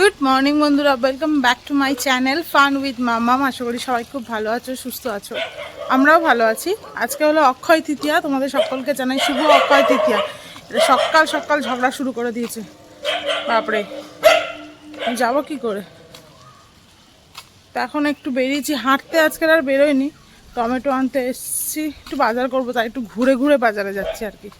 Good morning বন্ধুরা। Welcome back to my channel fun with মামাম আশা করি সবাই খুব ভালো আছো, সুস্থ আছো। আমরাও ভালো আছি। আজকে হলো অক্ষয় তৃতীয়া। তোমাদের সকলকে জানাই শুভ অক্ষয় তৃতীয়া। এটা সকাল সকাল ঝগড়া শুরু করে দিয়েছে। বাপরে। যাব কি করে? তা এখন একটু বেরিয়েছি। হাঁটতে আজকে আর বেরোয়নি। টমেটো আনতে এসেছি। একটু বাজার করব, তাই একটু ঘুরে ঘুরে বাজারে যাচ্ছি আর কি।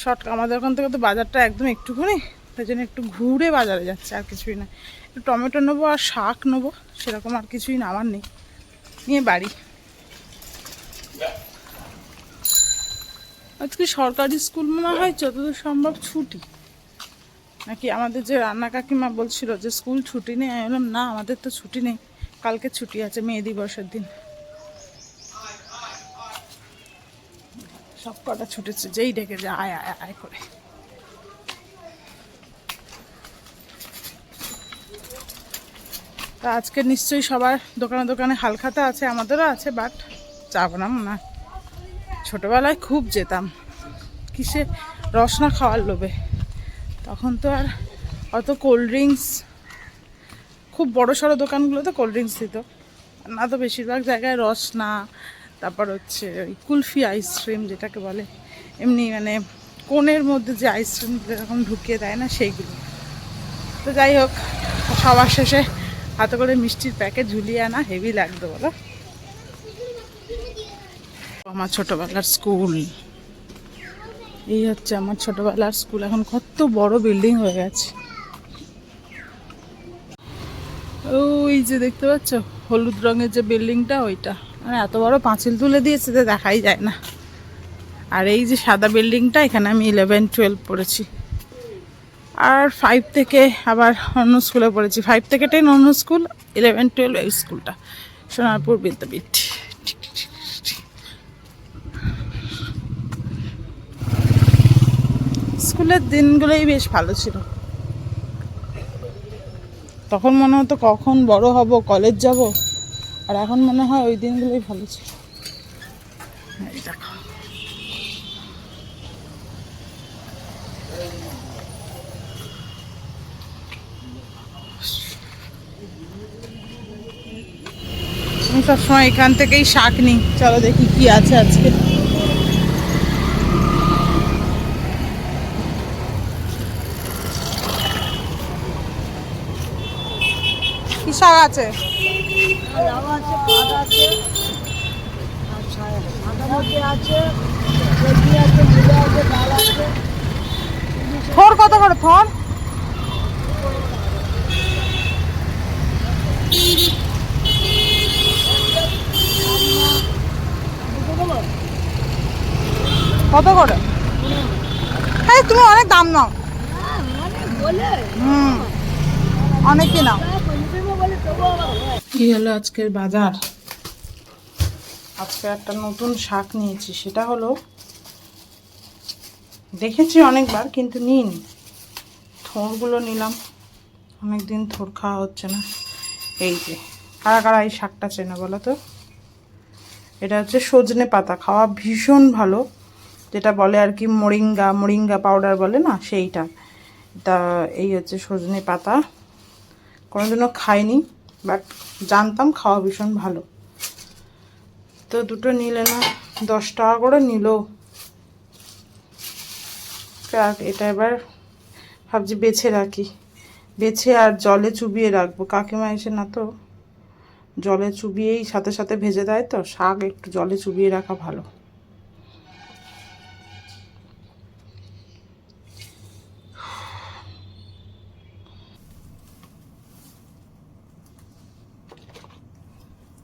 শর্ট আমাদের ওখান থেকে তো বাজারটা একদম একটুখানি তাই জন্য একটু ঘুরে বাজারে যাচ্ছে, আর কিছুই না। একটু টমেটো নেব আর শাক নেব, সেরকম আর কিছুই না, আমার নেই। নিয়ে বাড়ি। আজকে সরকারি স্কুল মনে হয় যতদূর সম্ভব ছুটি। নাকি আমাদের যে রান্না কাকিমা বলছিল যে স্কুল ছুটি নেই, আমি বললাম, না, আমাদের তো ছুটি নেই। কালকে ছুটি আছে, মেয়ে দিবসের দিন। সব কটা ছুটেছে, যেই ডেকে যে আয় আয় আয় করে। তা আজকে নিশ্চয়ই সবার দোকানে দোকানে হালখাতা আছে, আমাদেরও আছে বাট যাব না মনে ছোটোবেলায় খুব যেতাম। কিসে রসনা খাওয়ার লোভে। তখন তো আর অত কোল্ড ড্রিঙ্কস খুব বড় সড়ো দোকানগুলোতে কোল্ড ড্রিঙ্কস দিত। না তো বেশিরভাগ জায়গায় রসনা, তারপর হচ্ছে ওই কুলফি আইসক্রিম যেটাকে বলে। এমনি মানে কোণের মধ্যে যে আইসক্রিম এরকম ঢুকিয়ে দেয় না সেইগুলো। তো যাই হোক, সবার শেষে হাতে করে মিষ্টির প্যাকেট ঝুলিয়ে আনা, হেভি লাগতো বলো। আমার ছোটবেলার স্কুল। এই হচ্ছে আমার ছোটবেলার স্কুল। এখন কত বড় বিল্ডিং হয়ে গেছে। ওই যে দেখতে পাচ্ছ, হলুদ রঙের যে বিল্ডিংটা ওইটা। মানে এত বড় পাঁচিল তুলে দিয়েছে যে দেখাই যায় না। আর এই যে সাদা বিল্ডিংটা, এখানে আমি ইলেভেন টুয়েলভ পড়েছি। আর ফাইভ থেকে আবার অন্য স্কুলে পড়েছি। ফাইভ থেকে টেন অন্য স্কুল ইলেভেন টুয়েলভ এই স্কুলটা সোনারপুর বিদ্যাপীঠ। স্কুলের দিনগুলোই বেশ ভালো ছিল। তখন মনে হতো কখন বড় হব, কলেজ যাব, আর এখন মনে হয় ওই দিনগুলোই ভালো ছিল এই দেখো আমি সবসময় এখান থেকেই শাক নিই। চলো দেখি কি আছে আজকে। শাক আছে? কত করে, থর? কত করে? হ্যাঁ তুমি অনেক দাম নাও। হুম আবার হয়। কি হলো আজকের বাজার? আজকে একটা নতুন শাক নিয়েছি সেটা হলো দেখেছি অনেকবার কিন্তু নিইনি। থোড়গুলো নিলাম। অনেক দিন থোর খাওয়া হচ্ছে না। এই যে কারা কারা এই শাকটা চেনে বলো তো? এটা হচ্ছে সজনে পাতা খাওয়া ভীষণ ভালো। যেটা বলে আর কি, মোরিঙ্গা মোরিঙ্গা পাউডার বলে না, সেইটা। তা এই হচ্ছে সজনে পাতা। কোনোদিনও খাইনি বাট জানতাম, খাওয়া ভীষণ ভালো। তো দুটো নিলে না, দশ টাকা করে নিল। এটা এবার ভাবছি বেছে রাখি। বেছে আর জলে চুবিয়ে রাখব। কাকিমা এসে না তো জলে চুবিয়েই সাথে সাথে ভেজে দেয় তো, শাক একটু জলে চুবিয়ে রাখা ভালো।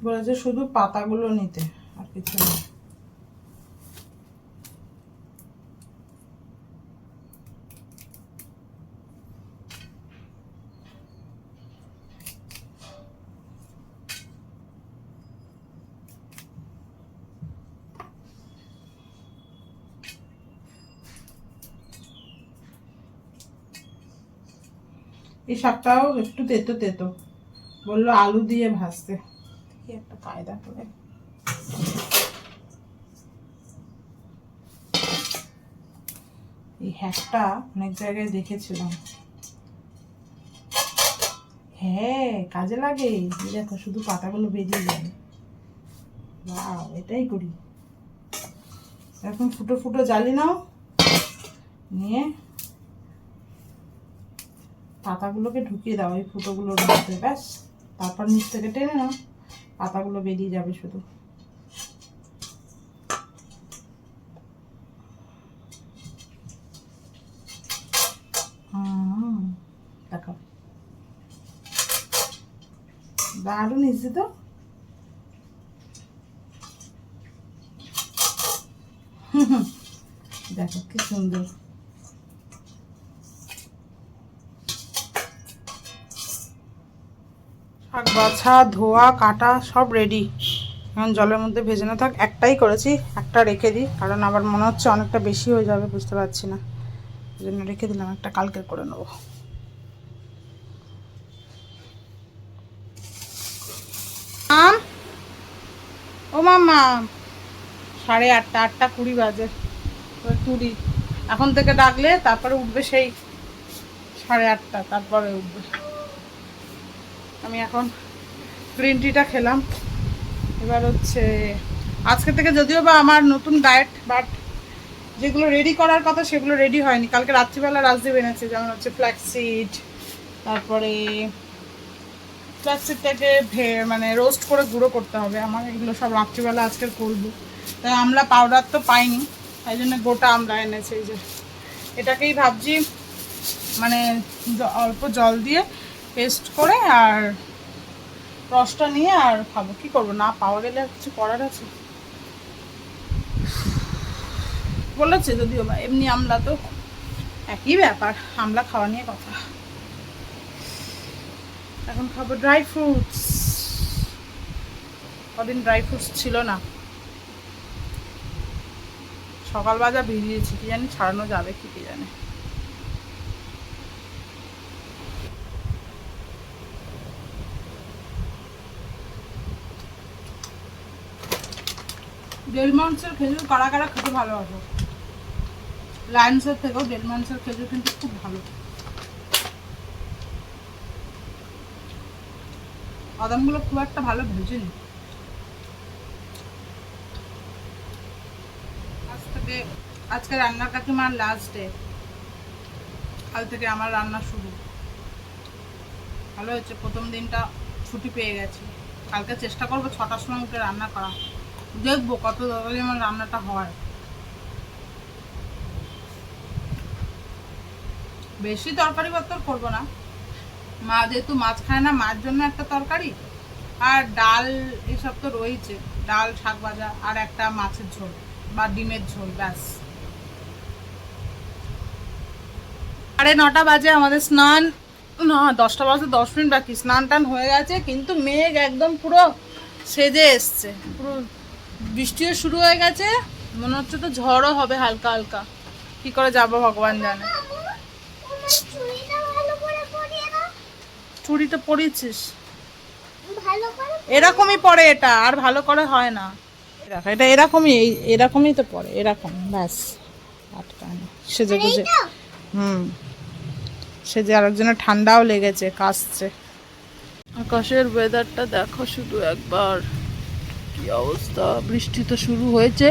বলেছে শুধু পাতাগুলো নিতে, আর কিছু না। এই শাকটাও একটু তেতো তেতো। বলল আলু দিয়ে ভাজতে। কি একটা কায়দা এই হ্যাকটা অনেক জায়গায় দেখেছিলাম। হ্যাঁ কাজে লাগে। দেখো, শুধু পাতাগুলো বাহ এটাই করি। এখন ফুটো ফুটো জ্বালি নাও। নিয়ে পাতাগুলোকে ঢুকিয়ে দাও, এই ফুটোগুলোর মধ্যে, ব্যাস। তারপর নিচ থেকে টেনে নাও। পাতাগুলো বেরিয়ে যাবে শুধু। দেখো। দারুণ তো। দেখো কি সুন্দর। শাক বাছা, ধোয়া, কাটা, সব রেডি এখন জলের মধ্যে ভেজে না থাক, একটাই করেছি, একটা রেখে দিই, কারণ আবার মনে হচ্ছে অনেকটা বেশি হয়ে যাবে, বুঝতে পারছি না। এই জন্য রেখে দিলাম, একটা কালকে করে নেব। ও মামা সাড়ে আটটা আটটা কুড়ি বাজে। কুড়ি এখন থেকে ডাকলে তারপরে উঠবে সেই সাড়ে আটটা, তারপরে উঠবে। আমি এখন গ্রিন টিটা খেলাম। এবার হচ্ছে, আজকে থেকে যদিও বা আমার নতুন ডায়েট বাট যেগুলো রেডি করার কথা সেগুলো রেডি হয়নি। কালকে রাত্রিবেলা রাজদীপ এনেছে, যেমন হচ্ছে ফ্ল্যাক্সিড তারপরে ফ্ল্যাক্সিডটাকে ভে মানে রোস্ট করে গুঁড়ো করতে হবে। আমার এগুলো সব রাত্রিবেলা আজকে করব। তাই আমলা পাউডার তো পাইনি, তাই জন্য গোটা আমলা এনেছে এই যে। এটাকেই ভাবছি মানে অল্প জল দিয়ে পেস্ট করে আর রসটা নিয়ে আর খাব। কি করব? না পাওয়া গেলে আর কিছু করার আছে? বলেছে যদিও বা, এমনি আমলা তো একই ব্যাপার, আমলা খাওয়া নিয়ে কথা। এখন খাব ড্রাই ফ্রুটস কদিন ড্রাই ফ্রুটস ছিল না। সকাল বাজা ভিজিয়েছি কি জানি ছাড়ানো যাবে কি কি জানে। ডেলমন্ডসের খেজুর, কারা কারা খেতে ভালোবাসো? লায়ন্সের থেকেও ডেলমন্ডসের খেজুর কিন্তু খুব ভালো। বাদামগুলো খুব একটা ভালো ভেজেনি আজ থেকে, আজকে রান্নার কাকিমার লাস্ট ডে কাল থেকে আমার রান্না শুরু। ভালো হয়েছে, প্রথম দিনটা ছুটি পেয়ে গেছি। কালকে চেষ্টা করব ছটার সময় উঠে রান্না করা। দেখব কত তাড়াতাড়ি আমার রান্নাটা হয়। বেশি তরকারি পত্তর করব না। মা যেহেতু মাছ খায় না, মার জন্য একটা তরকারি। আর ডাল এসব তো রয়েছে ডাল, শাক ভাজা আর একটা মাছের ঝোল বা ডিমের ঝোল, ব্যাস। সাড়ে নটা বাজে আমাদের স্নান। না, দশটা বাজে দশ মিনিট বাকি। স্নান টান হয়ে গেছে, কিন্তু মেঘ একদম পুরো সেজে এসছে। পুরো বৃষ্টিও শুরু হয়ে গেছে মনে হচ্ছে তো ঝড়ও হবে হালকা হালকা। কি করে যাব ভগবান জানে। দাও চুড়িটা পরিয়েছিস এরকমই পরে এটা আর ভালো করে হয় না। দেখো এটা এরকমই এরকমই তো পরে এরকম ব্যাস। আটকানো। সেজে গুজে হুম। সে যে আরেকজনের ঠান্ডাও লেগেছে কাশছে। আকাশের ওয়েদারটা দেখো শুধু একবার। কি অবস্থা? বৃষ্টি তো শুরু হয়েছে।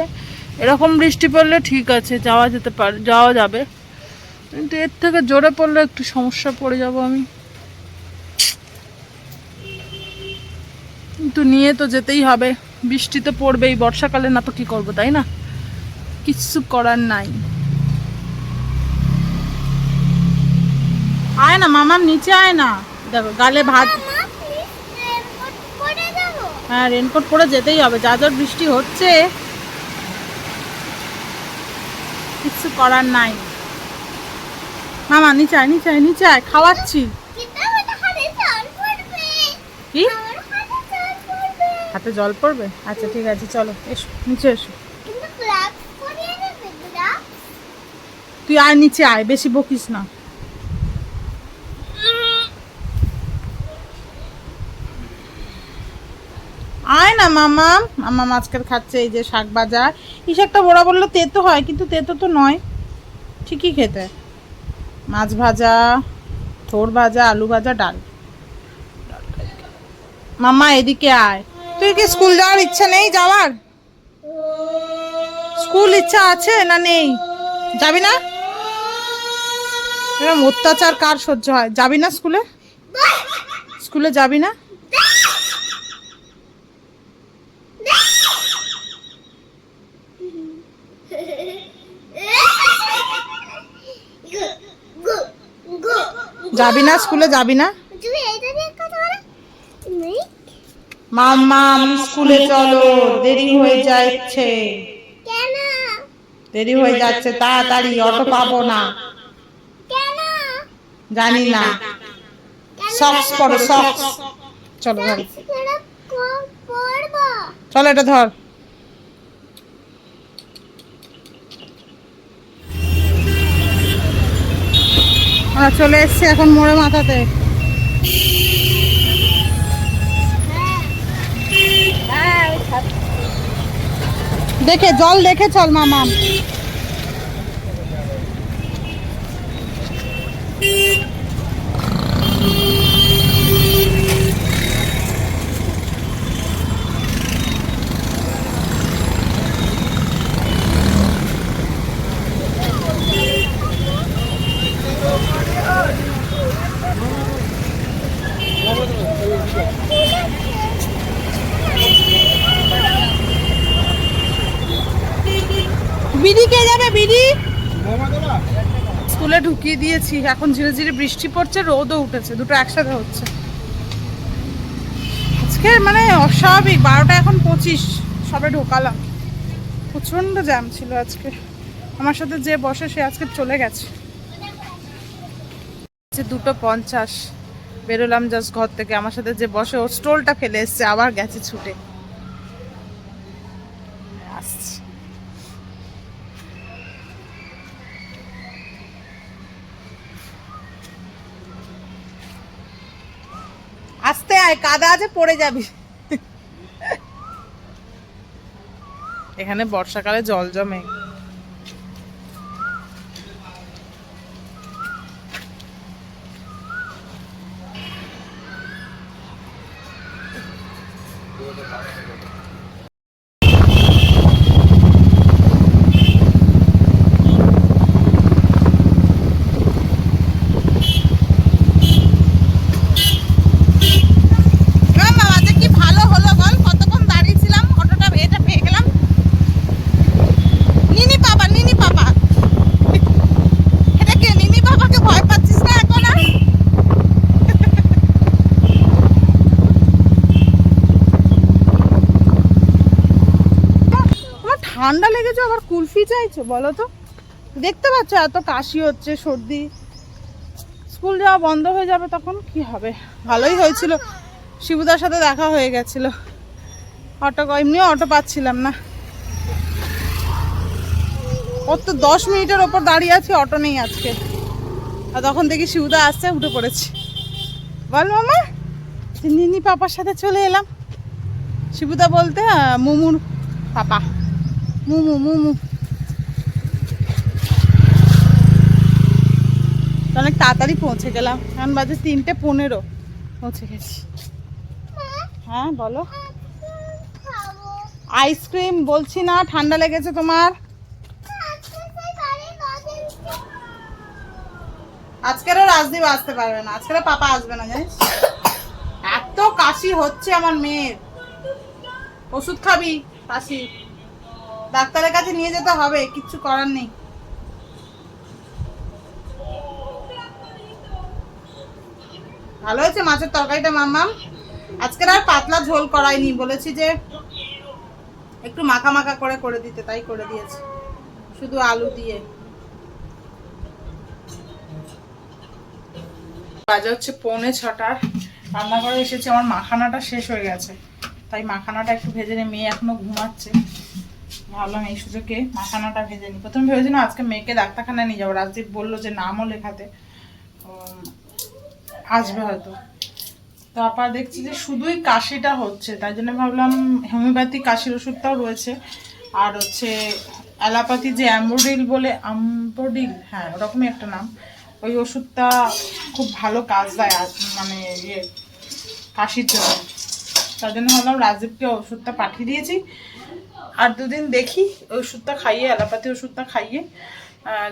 এরকম বৃষ্টি পড়লে ঠিক আছে, যাওয়া যেতে পারে, যাওয়া যাবে। কিন্তু এর থেকে জোরে পড়লে একটু সমস্যা পড়ে যাব আমি। কিন্তু নিয়ে তো যেতেই হবে। বৃষ্টি তো পড়বেই, বর্ষাকালে না তো কি করব, তাই না? কিছু করার নাই। আয় না, মামার নিচে আয় না। দেখো, গালে ভাত মা প্লিজ রেনকোট পরে যাব হ্যাঁ রেনকোট পরে যেতেই হবে। যা যা বৃষ্টি হচ্ছে কিচ্ছু করার নাই। মামা, নিচে আয় নিচে আয় নিচে আয়, খাওয়াচ্ছি। কি? হাতে জল পড়বে? আচ্ছা ঠিক আছে, চলো, এসো, নিচে এসো। তুই আয়, নিচে আয়, বেশি বকিস না আয় না, মামা? মামা মাছকের খাচ্ছে এই যে শাক ভাজা এই শাকটা বড়া বলল তেতো হয়, কিন্তু তেতো তো নয়। ঠিকই খেতে। মাছ ভাজা, থোর ভাজা, আলু ভাজা, ডাল। মাম্মা এদিকে আয়। তুই কি স্কুল যাওয়ার ইচ্ছা নেই যাওয়ার? স্কুল ইচ্ছা আছে না নেই? যাবি না? এরকম অত্যাচার কার সহ্য হয়? যাবি না স্কুলে? স্কুলে যাবি না? যাবি না? স্কুলে যাবি না? তুমি এটা নিয়ে কথা বলো। নেই। মাম্মা স্কুলে চলো দেরি হয়ে যাচ্ছে। দেরি হয়ে যাচ্ছে তাড়াতাড়ি অটো পাবো না। জানি না। সক্স পরো সক্স চলো চলো এটা ধর। চলে এসছে এখন মোড়ে মাথাতে। দেখে জল দেখে চল মামা। বিডি কে যাবে বিডি? স্কুলে ঢুকিয়ে দিয়েছি এখন ধীরে ধীরে বৃষ্টি পড়ছে রোদও উঠেছে দুটো একসাথে হচ্ছে। আজকে মানে অস্বাভাবিক বারোটা এখন পঁচিশ সবে ঢোকালাম। প্রচণ্ড জ্যাম ছিল আজকে। আমার সাথে যে বসে সে আজকে চলে গেছে। দুটো পঞ্চাশ বেরোলাম জাস্ট ঘর থেকে। আমার সাথে যে বসে ওর স্টোলটা ফেলে এসছে আবার গেছে ছুটে আসছে আস্তে আয় কাদা আছে পড়ে যাবি। এখানে বর্ষাকালে জল জমে এবার বাবা যে কি ভালো হলো বল কতক্ষণ দাঁড়িয়েছিলাম অটোটা এটা পেয়ে গেলাম নিনি পাপা নিনি পাপা এটা কে নিনি পাপাকে ভয় পাচ্ছিস না এখন আর আমার ঠান্ডা লেগেছে, আবার কুলফি চাইছো, বলো তো? দেখতে পাচ্ছ এত কাশি হচ্ছে, সর্দি। স্কুল যাওয়া বন্ধ হয়ে যাবে তখন কি হবে? ভালোই হয়েছিল। শিবুদার সাথে দেখা হয়ে গেছিল। অটো, এমনিও অটো পাচ্ছিলাম না। ওর তো দশ মিনিটের ওপর দাঁড়িয়ে আছি, অটো নেই আজকে। আর তখন দেখি শিবুদা আসছে, উঠে পড়েছি। বল মামা নিনি পাপার সাথে চলে এলাম। শিবুদা বলতে মুমুর পাপা। মুমু মুমু। অনেক তাড়াতাড়ি পৌঁছে গেলাম। এখন বাজে তিনটে পনেরো। পৌঁছে গেছি। হ্যাঁ বলো। আইসক্রিম বলছি না, ঠান্ডা লেগেছে তোমার? আজকেরও রাজদীপ আসতে পারবে না। আজকেরও পাপা আসবে না, জানিস? এত কাশি হচ্ছে আমার মেয়ের। ওষুধ খাবি, কাশি। ডাক্তারের কাছে নিয়ে যেতে হবে কিচ্ছু করার নেই। ভালো হয়েছে মাছের তরকারিটা, মাম্মাম? আজকের আর পাতলা ঝোল করাইনি, বলেছি যে একটু মাখা মাখা করে করে দিতে, তাই করে দিয়েছি। শুধু আলু দিয়ে। বাজে হচ্ছে পৌনে ছটার রান্নাঘরে এসেছে, আমার মাখানাটা শেষ হয়ে গেছে। তাই মাখানাটা একটু ভেজে নিই মেয়ে এখনও ঘুমাচ্ছে। ভাবলাম এই সুযোগে মাখানাটা ভেজে নিই। প্রথমে ভেবেছিলাম আজকে মেয়েকে ডাক্তারখানায় নিয়ে যাব। রাজদীপ বলল যে নামও লেখাতে। আসবে হয়তো। তারপর দেখছি যে শুধুই কাশিটা হচ্ছে, তাই জন্য ভাবলাম হোমিওপ্যাথি, কাশির ওষুধটাও রয়েছে। আর হচ্ছে অ্যালোপ্যাথি যে অ্যাম্বোডিল বলে আম্বোডিল হ্যাঁ ওরকমই একটা নাম। ওই ওষুধটা খুব ভালো কাজ দেয় মানে ইয়ে কাশির জন্য। তার জন্য ভাবলাম রাজদীপকে ওষুধটা পাঠিয়ে দিয়েছি। আর দুদিন দেখি, ওষুধটা খাইয়ে, অ্যালোপ্যাথি ওষুধটা খাইয়ে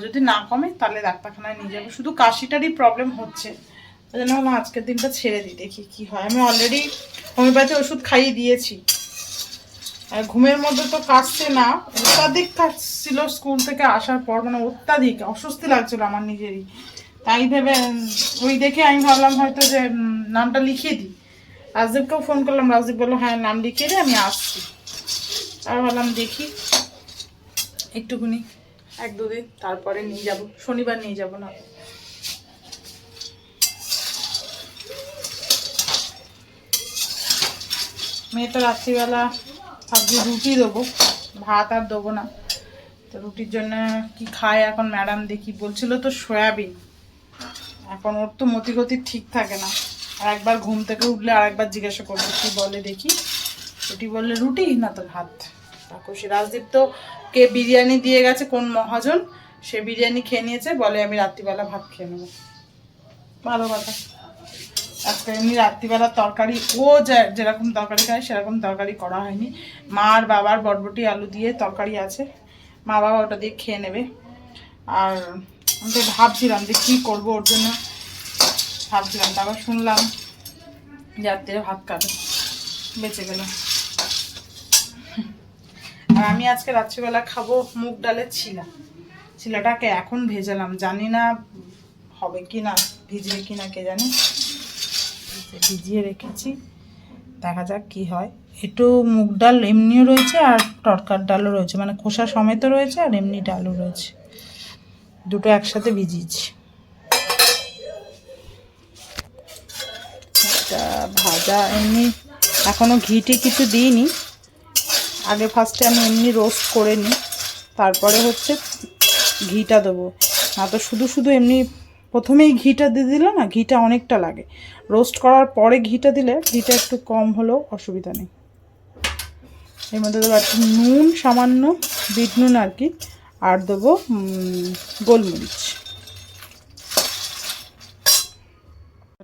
যদি না কমে তাহলে ডাক্তারখানায় নিয়ে যাব। শুধু কাশিটারই প্রবলেম হচ্ছে। তাই জন্য ভাবলাম আজকের দিনটা ছেড়ে দিই, দেখি কি হয়। আমি অলরেডি হোমিওপ্যাথি ওষুধ খাইয়ে দিয়েছি। আর ঘুমের মধ্যে তো কাশছে না, অত্যাধিক কাশছিল স্কুল থেকে আসার পর মানে অত্যাধিক, অস্বস্তি লাগছিল আমার নিজেরই। তাই ভেবে ওই দেখে আমি ভাবলাম হয়তো যে নামটা লিখিয়ে দিই। রাজদীপকেও ফোন করলাম রাজদীপ বলল হ্যাঁ নাম লিখিয়ে দে, আমি আসছি। আর ভাবলাম দেখি। একটুখানি। এক দুদিন তারপরে নিয়ে যাব। শনিবার নিয়ে যাব না। মেয়েটা রাত্রিবেলা ভাবছি রুটি দেবো। ভাত আর দেবো না। তো রুটির জন্য কি খায় এখন ম্যাডাম দেখি। বলছিল তো সয়াবিন। এখন ওর তো মতিগতি ঠিক থাকে না। আর একবার ঘুম থেকে উঠলে আর একবার জিজ্ঞাসা করব কি বলে দেখি। রুটি বললে রুটি, না তো ভাত। তারপর সে রাজদীপ তো কে বিরিয়ানি দিয়ে গেছে, কোন মহাজন? সে বিরিয়ানি খেয়ে নিয়েছে, বলে আমি রাত্রিবেলা ভাত খেয়ে নেব। ভালো কথা। আজকে এমনি রাত্রিবেলা তরকারি, ও যে- যেরকম তরকারি খায়, সেরকম তরকারি করা হয়নি। মা আর বাবার বটবটি আলু দিয়ে তরকারি আছে। মা বাবা ওটা দিয়ে খেয়ে নেবে। আর আমি তো ভাবছিলাম যে কী করব ওর জন্য। ভাবছিলাম, তারপর শুনলাম যে রাত্রে ভাত খাবে বেঁচে গেল। আর আমি আজকে রাত্রিবেলা খাব মুগ ডালের ছিলা। ছিলাটাকে এখন ভেজালাম। জানি না হবে কি না ভিজবে কি না কে জানি ভিজিয়ে রেখেছি। দেখা যাক কি হয়। একটু মুগ ডাল এমনিও রয়েছে আর তরকার ডালও রয়েছে। মানে খোসা সমেত রয়েছে আর এমনি ডালও রয়েছে। দুটো একসাথে ভিজিয়েছি। ভাজা এমনি। এখনও ঘিটি কিছু দিইনি। আগে ফার্স্টে আমি এমনি রোস্ট করে নিই, তারপরে হচ্ছে ঘিটা দেবো। না তো শুধু শুধু এমনি প্রথমেই ঘিটা দিয়ে দিলে না ঘিটা অনেকটা লাগে। রোস্ট করার পরে ঘিটা দিলে ঘিটা একটু কম হলেও অসুবিধা নেই। এর মধ্যে দেবো একটু নুন, সামান্য বিট নুন আর কি, আর দেবো গোলমরিচ।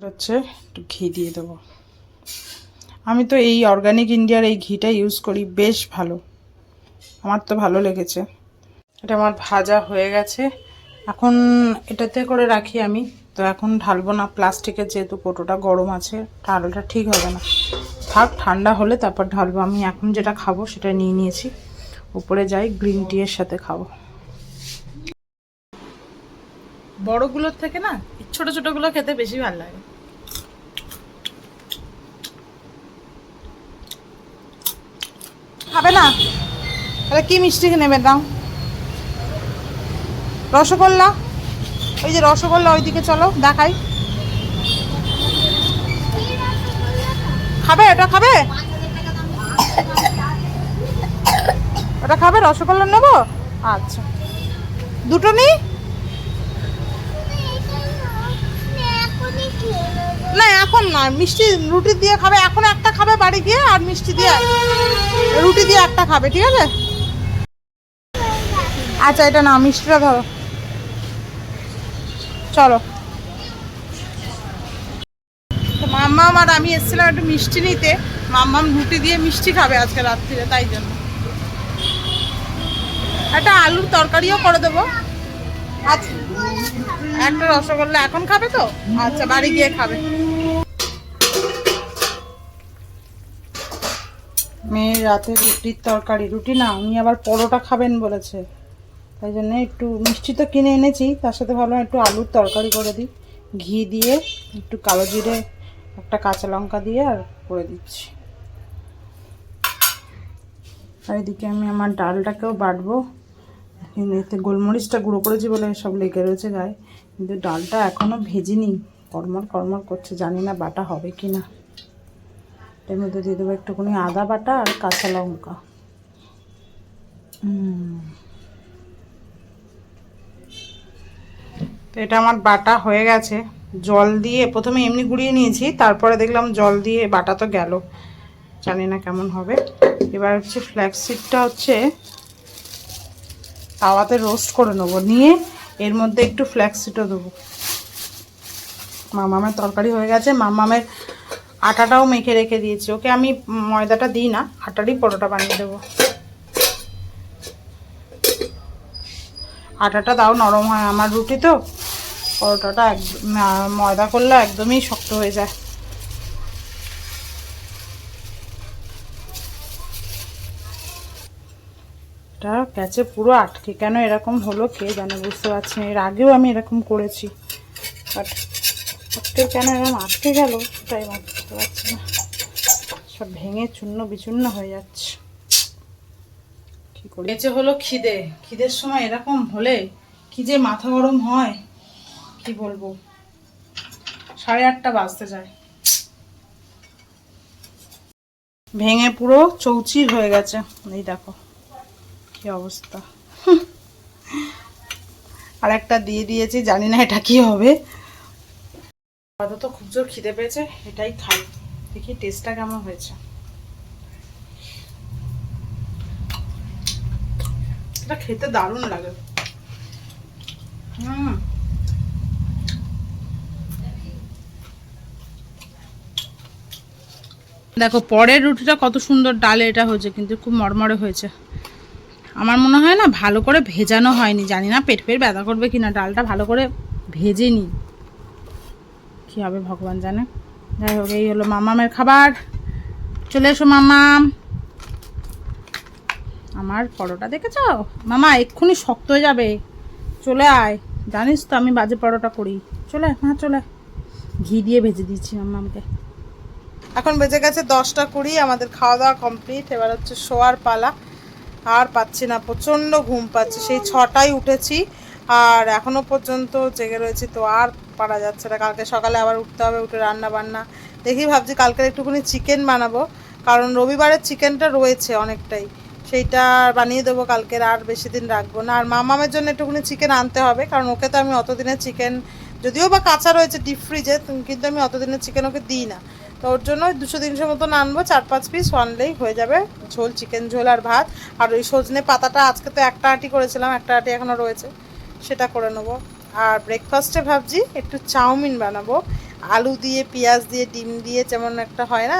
হচ্ছে একটু ঘি দিয়ে দেবো। আমি তো এই অর্গানিক ইন্ডিয়ার এই ঘিটা ইউজ করি, বেশ ভালো। আমার তো ভালো লেগেছে। এটা আমার ভাজা হয়ে গেছে। এখন এটাতে করে রাখি আমি। তো এখন ঢালবো না, প্লাস্টিকের যেহেতু কোটোটা গরম আছে, ঢালটা ঠিক হবে না। থাক, ঠান্ডা হলে তারপর ঢালবো। আমি এখন যেটা খাব সেটা নিয়ে নিয়েছি। উপরে যাই গ্রিন টি এর সাথে খাব। বড়গুলোর থেকে না, ছোট ছোটগুলো খেতে বেশি ভালো লাগে। খাবে না? তাহলে কী মিষ্টি নেবে দাও রসগোল্লা? ওই যে রসগোল্লা ওইদিকে চলো, দেখাই। খাবে? ওটা খাবে? ওটা খাবে? রসগোল্লা নেব? আচ্ছা। দুটো নিই এখনই খেয়ে নেব না, এখন না, মিষ্টি রুটি দিয়ে খাবে, এখন একটা খাবে বাড়ি গিয়ে, আর মিষ্টি দিয়ে রুটি দিয়ে একটা খাবে, ঠিক আছে? আচ্ছা এটা না মিষ্টিটা ধরো। চলো। মাম্মাম আর আমি এসেছিলাম একটু মিষ্টি নিতে। মাম্মাম রুটি দিয়ে মিষ্টি খাবে আজকে রাত্রিরে, তাই জন্য। একটা আলুর তরকারিও করে দেবো। আচ্ছা। একটা রসগোল্লা এখন খাবে তো? আচ্ছা বাড়ি গিয়ে খাবে। মেয়ের রাতে রুটির তরকারি। রুটি না, উনি আবার পরোটা খাবেন বলেছে। তাই জন্য একটু মিষ্টি তো কিনে এনেছি, তার সাথে ভাবলাম একটু আলুর তরকারি করে দিই। ঘি দিয়ে, একটু কালো জিরে, একটা কাঁচা লঙ্কা দিয়ে আর করে দিচ্ছি। আর এদিকে আমি আমার ডালটাকেও বাটবো। এতে গোলমরিচটা গুঁড়ো করেছি বলে সব লেগে রয়েছে গায়ে। কিন্তু ডালটা এখনও ভেজিনি। কর্মর কর্মর করছে, জানি না বাটা হবে কি না। এর মধ্যে দিয়ে দেবো একটুখানি আদা বাটা আর কাঁচা লঙ্কা। তো এটা আমার বাটা হয়ে গেছে। জল দিয়ে প্রথমে এমনি গুঁড়িয়ে নিয়েছি, তারপরে দেখলাম জল দিয়ে বাটা তো গেল। জানি না কেমন হবে। এবার হচ্ছে ফ্ল্যাক্সিডটা হচ্ছে তাওয়াতে রোস্ট করে নেব। নিয়ে এর মধ্যে একটু ফ্ল্যাক্সিডও দেবো। মামামের তরকারি হয়ে গেছে। মামামের আটাটাও মেখে রেখে দিয়েছি। ওকে আমি ময়দাটা দিই না, আটারই পরোটা বানিয়ে দেবো। আটাটা দাও, নরম হয়। আমার রুটি তো, পরোটাটা একদম ময়দা করলে একদমই শক্ত হয়ে যায়। এটা প্যাচে পুরো আটকে। কেন এরকম হলো কে জানে বুঝতে পারছি না। এর আগেও আমি এরকম করেছি। বাট আজকে কেন এরকম আটকে গেল সেটাই আমি বুঝতে পারছি না। সব ভেঙে চূর্ণ বিচূর্ণ হয়ে যাচ্ছে। কি করি? যে হলো খিদে। খিদের সময় এরকম হলে কি যে মাথা গরম হয় কি বলব? সাড়ে আটটা বাজতে যায়। ভেঙে পুরো চৌচির হয়ে গেছে। এই দেখো। অবস্থা। আর একটা দিয়ে দিয়েছি, জানি না এটা কি হবে। আপাতত খুব জোর খিদে পেয়েছে, এটাই খাই। দেখি টেস্টটা কেমন হয়েছে। এটা খেতে দারুণ লাগে। হুম। দেখো, পরের রুটিটা কত সুন্দর, ডালে এটা হয়েছে, কিন্তু খুব মরমরে হয়েছে। আমার মনে হয় না ভালো করে ভেজানো হয়নি। জানি না পেট পেট ব্যথা করবে কিনা, ডালটা ভালো করে ভেজে নি কী হবে ভগবান জানে। যাই হোক, এই হলো মামামের খাবার। চলে এসো মামাম। আমার পরোটা দেখেছ? মামা, এক্ষুনি শক্ত হয়ে যাবে। চলে আয়। জানিস তো আমি বাজে পরোটা করি। চলে মা, চলে। ঘি দিয়ে ভেজে দিচ্ছি মামামকে। এখন বেজে গেছে দশটা কুড়ি, আমাদের খাওয়া দাওয়া কমপ্লিট। এবার হচ্ছে শোয়ার পালা। আর পাচ্ছি না, প্রচণ্ড ঘুম পাচ্ছে। সেই ছটায় উঠেছি আর এখনও পর্যন্ত জেগে রয়েছি, তো আর পারা যাচ্ছে না। কালকে সকালে আবার উঠতে হবে, উঠে রান্না বান্না দেখি ভাবছি কালকে একটুখানি চিকেন বানাবো, কারণ রবিবারের চিকেনটা রয়েছে অনেকটাই। সেইটা বানিয়ে দেবো কালকের আর বেশি দিন রাখব না। আর মামামের জন্য একটুখানি চিকেন আনতে হবে, কারণ ওকে তো আমি অতদিনের চিকেন, যদিও বা কাঁচা রয়েছে ডিপ ফ্রিজে, কিন্তু আমি অতদিনের চিকেন ওকে দিই না। তো ওর জন্য দুশো তিনশো মতন আনব, চার পাঁচ পিস আনলেই হয়ে যাবে, ঝোল চিকেন ঝোল আর ভাত। আর ওই সজনে পাতাটা আজকে তো একটা আটি করেছিলাম, একটা আটি এখনও রয়েছে, সেটা করে নেব। আর ব্রেকফাস্টে ভাবছি একটু চাউমিন বানাবো, আলু দিয়ে, পেঁয়াজ দিয়ে, ডিম দিয়ে, যেমন একটা হয় না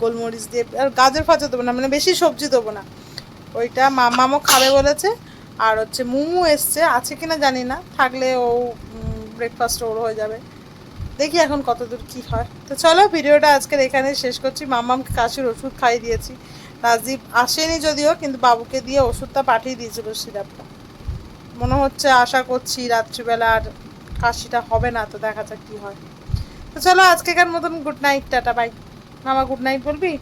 গোলমরিচ দিয়ে, আর গাজর ফাজর দেবো না মানে বেশি সবজি দেবো না। ওইটা মামামও খাবে বলেছে, আর হচ্ছে মোমো এসছে, আছে কিনা জানি না, থাকলে ও ব্রেকফাস্ট ওর হয়ে যাবে। দেখি এখন কতদূর কি হয়। তো চলো, ভিডিওটা আজকের এখানে শেষ করছি। মামামকে কাশির ওষুধ খাইয়ে দিয়েছি। রাজদীপ আসেনি যদিও, কিন্তু বাবুকে দিয়ে ওষুধটা পাঠিয়ে দিয়েছিল সিরাপটা। মনে হচ্ছে আশা করছি রাত্রিবেলা আর কাশিটা হবে না, তো দেখা যাক কি হয়। তো চলো, আজকেকার মতন গুড নাইট, টাটা, বাই। মামা, গুড নাইট বলবি?